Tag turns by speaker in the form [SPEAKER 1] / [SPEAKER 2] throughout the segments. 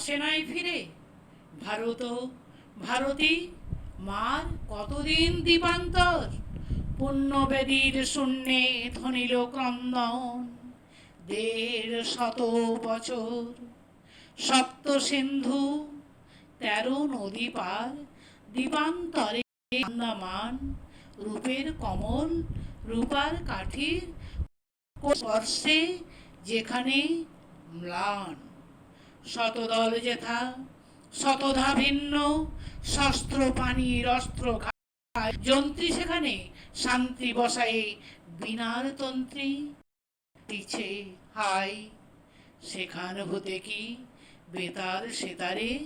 [SPEAKER 1] আসে নাই ফিরে। ভারত ভারতী, মার কতদিন দীপান্তর? পুণ্যবেদীর শূন্যে ধনিল ক্রন্দন। দেড় শত বছর। সপ্ত সিন্ধু, তেরো নদী পার। দ্বীপান্তরে আন্দামান, রূপের কমল, রূপার কাঠির স্পর্শে যেখানে ম্লান। শতদল যেথা, শতধা ভিন্ন, শস্ত্র পানির অস্ত্র যন্ত্রী সেখানে, শান্তি বসায়ে, বিনার তন্ত্রী পিছে হাই সেখান হতে কি বেতার সেতারে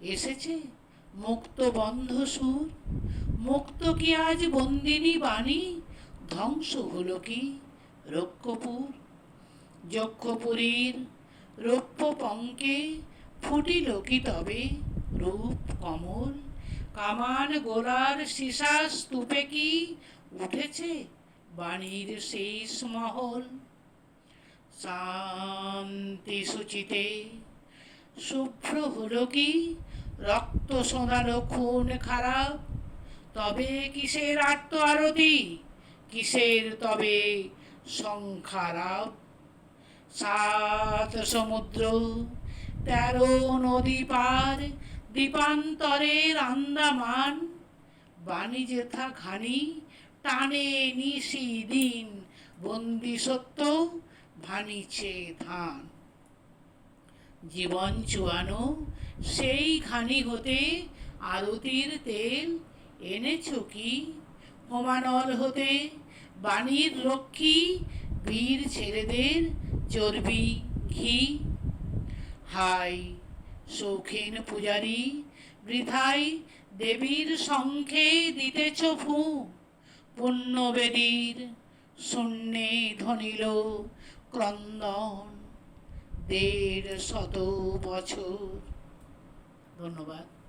[SPEAKER 1] এসেছে? মুক্ত বন্ধ সুর, মুক্ত কি আজ বন্দিনী বাণী? ধ্বংস হলো কি রক্ষপুর? যক্ষপুরীর রৌপ্য পঙ্কে ফুটিল কি তবে? রূপ কমল, কামান গোলার সীসা স্তূপে কি উঠেছে বাণীর শেষ মহল? শান্তি সূচিতে শুভ্র হলো কি? রক্ত সোনালো খুন খারাপ। তবে কিসের আত্ম আরতি কিসের তবে সংখারাপ সাত সমুদ্র, তেরো নদী পার দ্বীপান্তরের আন্দামান বাণী যেথা ঘানি, টানে নিশি দিন, বন্দি সত্য ভানিছে ধান। জীবন চুয়ানো, সেই ঘানি হতে আরতির তেল এনেছো কি? হোমানল হতে বাণীর রক্ষী, বীর ছেলেদের চর্বি ঘি হাই শৌখিন পূজারি বৃথাই দেবীর শঙ্খে দিতেছ ফু। পুণ্যবেদীর শূন্যে ধনিল ক্রন্দন, দেড় শত বছর। ধন্যবাদ।